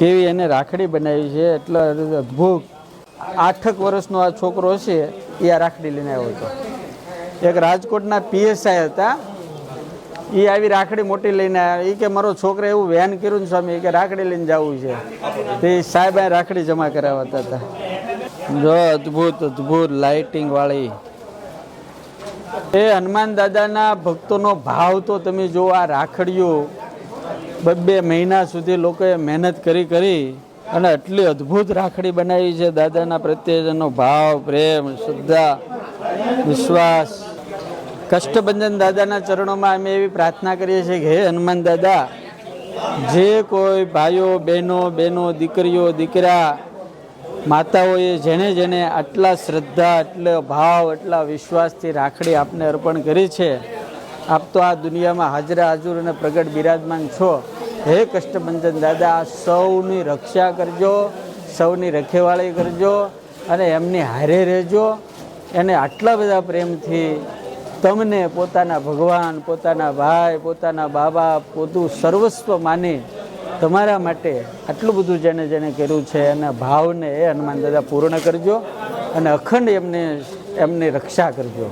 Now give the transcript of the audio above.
કેવી એને રાખડી બનાવી છે, એટલે અદ્ભુત. આઠક વર્ષનો આ છોકરો છે, એ આ રાખડી લઈને આવ્યો હતો. એક રાજકોટના પીએસઆઈ હતા. એ આવી રાખડી મોટી લઈને આવ્યા. એ કે મારો છોકરો એવું વેન કર્યું ને સ્વામી કે રાખડી લઈને જવું છે. તે સાહેબ આ રાખડી જમા કરાવતા હતા. જો અદ્ભુત અદ્ભુત લાઇટિંગ વાળી. એ હનુમાન દાદાના ભક્તોનો ભાવ તો તમે જો આ રાખડીઓ બબ્બે મહિના સુધી લોકોએ મહેનત કરી કરી અને આટલી અદ્ભુત રાખડી બનાવી છે દાદાના પ્રત્યે જેનો ભાવ, પ્રેમ, શ્રદ્ધા, વિશ્વાસ. કષ્ટભંજન દાદાના ચરણોમાં અમે એવી પ્રાર્થના કરીએ છીએ કે હે હનુમાન દાદા, જે કોઈ ભાઈઓ, બહેનો બહેનો, દીકરીઓ, દીકરા, માતાઓએ જેણે જેણે આટલા શ્રદ્ધા, આટલો ભાવ એટલા વિશ્વાસથી રાખડી આપને અર્પણ કરી છે, આપ તો આ દુનિયામાં હાજરા, હાજર અને પ્રગટ બિરાજમાન છો. હે કષ્ટભંજન દાદા, સૌની રક્ષા કરજો, સૌની રખેવાળી કરજો અને એમની હારે રહેજો. એને આટલા બધા પ્રેમથી તમને પોતાના ભગવાન, પોતાના ભાઈ, પોતાના બાબા, પોતું સર્વસ્વ માની તમારા માટે આટલું બધું જેને જેને કર્યું છે એના ભાવને એ હનુમાન દાદા પૂર્ણ કરજો અને અખંડ એમને, એમની રક્ષા કરજો.